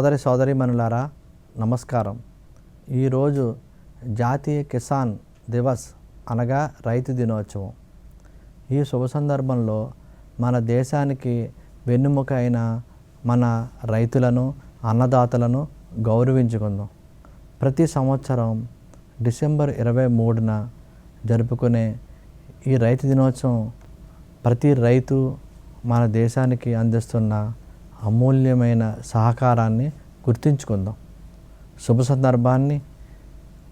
సోదరి సోదరిమణులారా నమస్కారం. ఈరోజు జాతీయ కిసాన్ దివస్ అనగా రైతు దినోత్సవం. ఈ శుభ సందర్భంలో మన దేశానికి వెన్నుముక అయిన మన రైతులను అన్నదాతలను గౌరవించుకుందాం. ప్రతి సంవత్సరం డిసెంబర్ ఇరవై మూడున జరుపుకునే ఈ రైతు దినోత్సవం ప్రతి రైతు మన దేశానికి అందిస్తున్న అమూల్యమైన సహకారాన్ని గుర్తుంచుకుందాం. శుభ సందర్భాన్ని.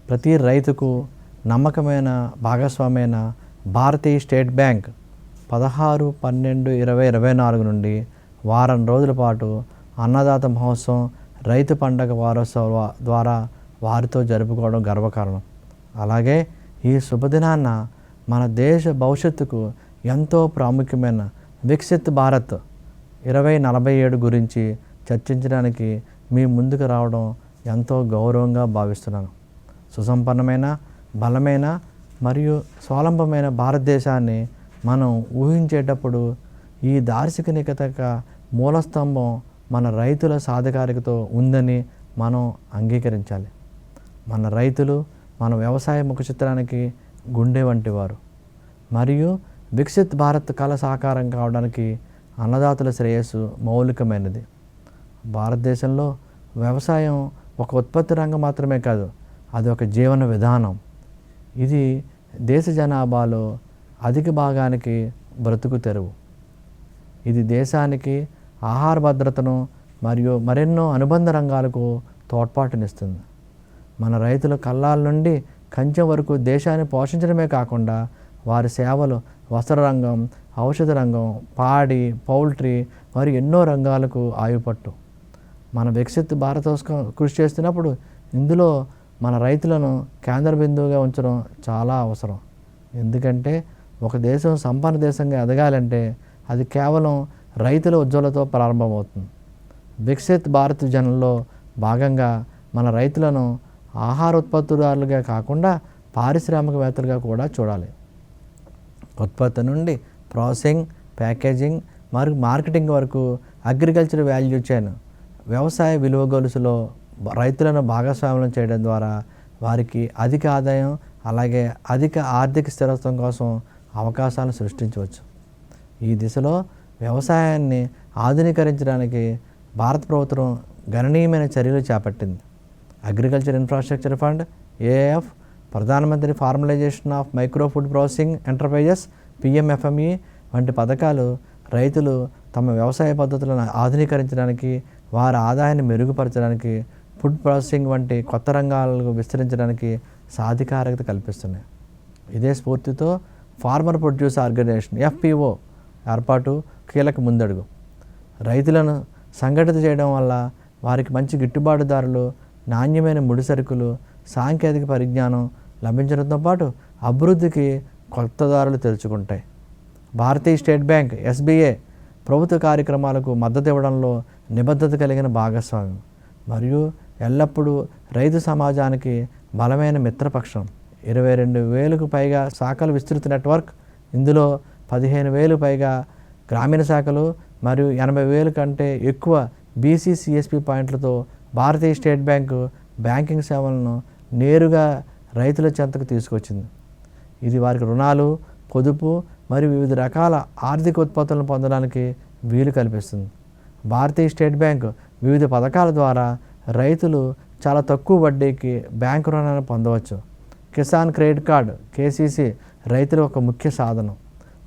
ప్రతి రైతుకు నమ్మకమైన భాగస్వామైన భారతీయ స్టేట్ బ్యాంక్ పదహారు పన్నెండు ఇరవై ఇరవై నాలుగు నుండి వారం రోజుల పాటు అన్నదాత మహోత్సవం రైతు పండగ వారోత్సవ ద్వారా వారితో జరుపుకోవడం గర్వకారణం. అలాగే ఈ శుభదినాన్న మన దేశ భవిష్యత్తుకు ఎంతో ప్రాముఖ్యమైన వికసిత్ భారత్ ఇరవై నలభై ఏడు గురించి చర్చించడానికి మీ ముందుకు రావడం ఎంతో గౌరవంగా భావిస్తున్నాను. సుసంపన్నమైన బలమైన మరియు స్వాలంబమైన భారతదేశాన్ని మనం ఊహించేటప్పుడు ఈ దార్శనికత మూలస్తంభం మన రైతుల సాధికారికతో ఉందని మనం అంగీకరించాలి. మన రైతులు మన వ్యవసాయ ముఖ చిత్రానికి గుండె వంటి వారు మరియు వికసిత్ భారత్ కళ సాకారం కావడానికి అన్నదాతల శ్రేయస్సు మౌలికమైనది. భారతదేశంలో వ్యవసాయం ఒక ఉత్పత్తి రంగం మాత్రమే కాదు అది ఒక జీవన విధానం. ఇది దేశ జనాభాలో అధిక భాగానికి బ్రతుకు తెరువు. ఇది దేశానికి ఆహార భద్రతను మరియు మరెన్నో అనుబంధ రంగాలకు తోడ్పాటునిస్తుంది. మన రైతుల కళ్ళాల నుండి కంచెం వరకు దేశాన్ని పోషించడమే కాకుండా వారి సేవలు వస్త్ర రంగం ఔషధ రంగం పాడి పౌల్ట్రీ మరియు ఎన్నో రంగాలకు ఆయుపట్టు. మన వికసిత్ భారతోత్సవం కృషి చేస్తున్నప్పుడు ఇందులో మన రైతులను కేంద్ర బిందువుగా ఉంచడం చాలా అవసరం. ఎందుకంటే ఒక దేశం సంపన్న దేశంగా ఎదగాలంటే అది కేవలం రైతుల ఉజ్వలతో ప్రారంభమవుతుంది. వికసిత్ భారత్ జనంలో భాగంగా మన రైతులను ఆహార ఉత్పత్తిదారులుగా కాకుండా పారిశ్రామికవేత్తలుగా కూడా చూడాలి. ఉత్పత్తి నుండి ప్రాసెసింగ్ ప్యాకేజింగ్ మరియు మార్కెటింగ్ వరకు అగ్రికల్చర్ వాల్యూ చైన్ వ్యవసాయ విలువ గొలుసులో రైతులను భాగస్వామ్యం చేయడం ద్వారా వారికి అధిక ఆదాయం అలాగే అధిక ఆర్థిక స్థిరత్వం కోసం అవకాశాలను సృష్టించవచ్చు. ఈ దిశలో వ్యవసాయాన్ని ఆధునీకరించడానికి భారత ప్రభుత్వం గణనీయమైన చర్యలు చేపట్టింది. అగ్రికల్చర్ ఇన్ఫ్రాస్ట్రక్చర్ ఫండ్ ఏఎఫ్ ప్రధానమంత్రి formalisation of micro food processing enterprises PMFME వంటి పథకాలు రైతులు తమ వ్యవసాయ పద్ధతులను ఆధునీకరించడానికి వారి ఆదాయాన్ని మెరుగుపరచడానికి ఫుడ్ ప్రాసెసింగ్ వంటి కొత్త రంగాలకు విస్తరించడానికి సాధికారత కల్పిస్తున్నాయి. ఇదే స్ఫూర్తితో ఫార్మర్ ప్రొడ్యూస్ ఆర్గనైజేషన్ ఎఫ్పిఓ ఏర్పాటు కీలక ముందడుగు. రైతులను సంఘటిత చేయడం వల్ల వారికి మంచి గిట్టుబాటు ధరలు నాణ్యమైన ముడి సరుకులు సాంకేతిక పరిజ్ఞానం లభించడంతో పాటు అభివృద్ధికి కొత్త దారులు తెరుచుకుంటాయి. భారతీయ state bank S B A ప్రభుత్వ కార్యక్రమాలకు మద్దతు ఇవ్వడంలో నిబద్ధత కలిగిన భాగస్వామ్యం. మరియు ఎల్లప్పుడూ రైతు సమాజానికి బలమైన మిత్రపక్షం. ఇరవై రెండు వేలకు పైగా శాఖలు విస్తృత నెట్వర్క్. ఇందులో పదిహేను వేలు పైగా గ్రామీణ శాఖలు మరియు ఎనభై వేలు కంటే ఎక్కువ బీసీసీఎస్పీ పాయింట్లతో భారతీయ స్టేట్ బ్యాంకు బ్యాంకింగ్ సేవలను నేరుగా రైతుల చెంతకు తీసుకొచ్చింది. ఇది వారికి రుణాలు పొదుపు మరియు వివిధ రకాల ఆర్థిక ఉత్పత్తులను పొందడానికి వీలు కల్పిస్తుంది. భారతీయ స్టేట్ బ్యాంక్ వివిధ పథకాల ద్వారా రైతులు చాలా తక్కువ వడ్డీకి బ్యాంకు రుణాన్ని పొందవచ్చు. కిసాన్ క్రెడిట్ కార్డు కేసీసీ రైతుల ఒక ముఖ్య సాధనం.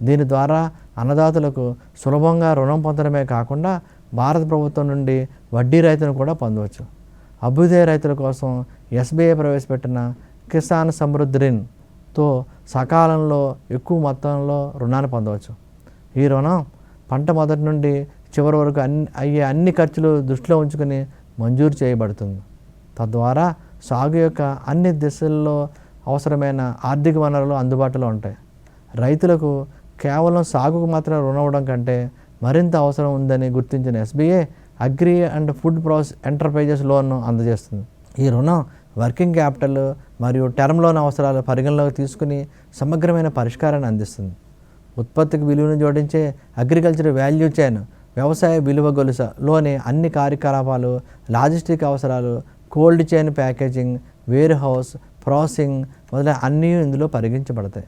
దీని ద్వారా అన్నదాతలకు సులభంగా రుణం పొందడమే కాకుండా భారత ప్రభుత్వం నుండి వడ్డీ రైతును కూడా పొందవచ్చు. అభ్యుదయ రైతుల కోసం ఎస్బీఐ ప్రవేశపెట్టిన కిసాన్ సమృద్ధి రిన్తో సకాలంలో ఎక్కువ మొత్తంలో రుణాన్ని పొందవచ్చు. ఈ రుణం పంట మొదటి నుండి చివరి వరకు అన్ని అయ్యే అన్ని ఖర్చులు దృష్టిలో ఉంచుకొని మంజూరు చేయబడుతుంది. తద్వారా సాగు యొక్క అన్ని దిశల్లో అవసరమైన ఆర్థిక వనరులు అందుబాటులో ఉంటాయి. రైతులకు కేవలం సాగుకు మాత్రం రుణం అవ్వడం కంటే మరింత అవసరం ఉందని గుర్తించిన SBI agri and food process enterprises లోన్ను అందజేస్తుంది. ఈ రుణం వర్కింగ్ క్యాపిటల్ మరియు టర్మ్ లోన్ అవసరాలు పరిగణలోకి తీసుకుని సమగ్రమైన పరిష్కారాన్ని అందిస్తుంది. ఉత్పత్తికి విలువను జోడించే అగ్రికల్చర్ వాల్యూ చైన్ వ్యవసాయ విలువ గొలుసలోని అన్ని కార్యకలాపాలు లాజిస్టిక్ అవసరాలు cold chain packaging warehouse processing మొదలైన అన్నీ ఇందులో పరిగణించబడతాయి.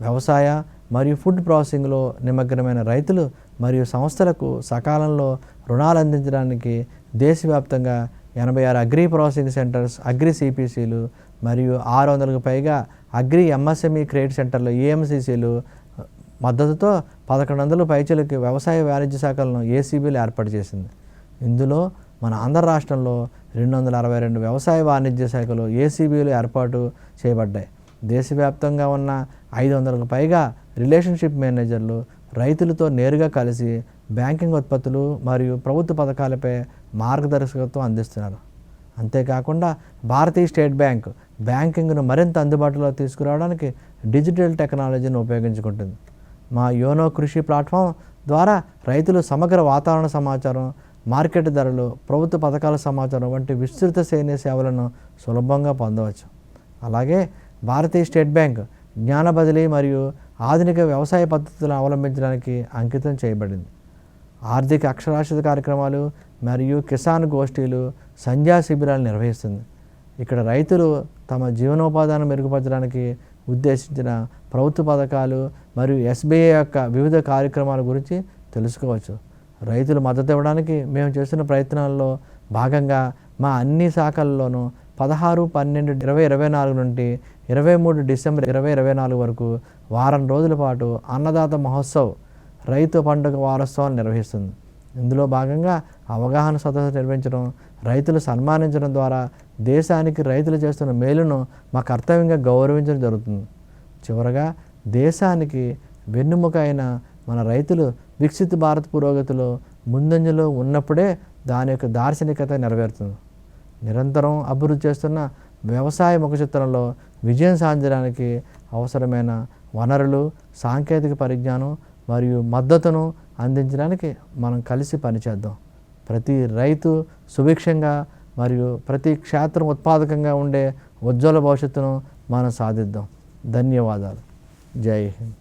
వ్యవసాయ మరియు ఫుడ్ ప్రాసెసింగ్లో నిమగ్నమైన రైతులు మరియు సంస్థలకు సకాలంలో రుణాలు అందించడానికి దేశవ్యాప్తంగా ఎనభై ఆరు అగ్రి ప్రాసెసింగ్ సెంటర్స్ అగ్రి సిపిసిలు మరియు ఆరు వందలకు పైగా అగ్రి ఎంఎస్ఎంఈ క్రెడిట్ సెంటర్లు ఏఎంసీసీలు మద్దతుతో పదకొండు వందల పైచలకి వ్యవసాయ వాణిజ్య శాఖలను ఏసీబీలు ఏర్పాటు చేసింది. ఇందులో మన ఆంధ్ర రాష్ట్రంలో రెండు వందల అరవై రెండు వ్యవసాయ వాణిజ్య శాఖలు ఏసీబీలు ఏర్పాటు చేయబడ్డాయి. దేశవ్యాప్తంగా ఉన్న ఐదు వందలకు పైగా రిలేషన్షిప్ మేనేజర్లు రైతులతో నేరుగా కలిసి బ్యాంకింగ్ ఉత్పత్తులు మరియు ప్రభుత్వ పథకాలపై మార్గదర్శకత్వం అందిస్తున్నారు. అంతేకాకుండా భారతీయ స్టేట్ బ్యాంక్ బ్యాంకింగ్ను మరింత అందుబాటులో తీసుకురావడానికి డిజిటల్ టెక్నాలజీని ఉపయోగించుకుంటుంది. మా యోనో కృషి ప్లాట్ఫామ్ ద్వారా రైతులు సమగ్ర వాతావరణ సమాచారం మార్కెట్ ధరలు ప్రభుత్వ పథకాల సమాచారం వంటి విస్తృత శ్రేణి సేవలను సులభంగా పొందవచ్చు. అలాగే భారతీయ స్టేట్ బ్యాంక్ జ్ఞాన బదిలీ మరియు ఆధునిక వ్యవసాయ పద్ధతులను అవలంబించడానికి అంకితం చేయబడింది. ఆర్థిక అక్షరాస్యత కార్యక్రమాలు మరియు కిసాన్ గోష్ఠీలు సంధ్యా శిబిరాలు నిర్వహిస్తుంది. ఇక్కడ రైతులు తమ జీవనోపాధాన్ని మెరుగుపరచడానికి ఉద్దేశించిన ప్రభుత్వ పథకాలు మరియు ఎస్బీఐ యొక్క వివిధ కార్యక్రమాల గురించి తెలుసుకోవచ్చు. రైతులు మద్దతు ఇవ్వడానికి మేము చేస్తున్న ప్రయత్నాల్లో భాగంగా మా అన్ని శాఖల్లోనూ పదహారు పన్నెండు ఇరవై ఇరవై నాలుగు నుండి ఇరవై మూడు డిసెంబర్ ఇరవై ఇరవై నాలుగు వరకు వారం రోజుల పాటు అన్నదాత మహోత్సవ్ రైతు పండుగ వారోత్సవాలు నిర్వహిస్తుంది. ఇందులో భాగంగా అవగాహన సదస్సు నిర్వహించడం రైతులు సన్మానించడం ద్వారా దేశానికి రైతులు చేస్తున్న మేలును మా కర్తవ్యంగా గౌరవించడం జరుగుతుంది. చివరగా దేశానికి వెన్నుముక అయిన మన రైతులు వికసిత భారత్ పురోగతిలో ముందంజలో ఉన్నప్పుడే దాని యొక్క దార్శనికత నెరవేరుతుంది. నిరంతరం అభివృద్ధి చేస్తున్న వ్యవసాయ ముఖ చిత్రంలో విజయం సాధించడానికి అవసరమైన వనరులు సాంకేతిక పరిజ్ఞానం మరియు మద్దతును అందించడానికి మనం కలిసి పనిచేద్దాం. ప్రతి రైతు సుభిక్షంగా మరియు ప్రతి క్షేత్రం ఉత్పాదకంగా ఉండే ఉజ్వల భవిష్యత్తును మనం సాధిద్దాం. ధన్యవాదాలు. జై హింద్.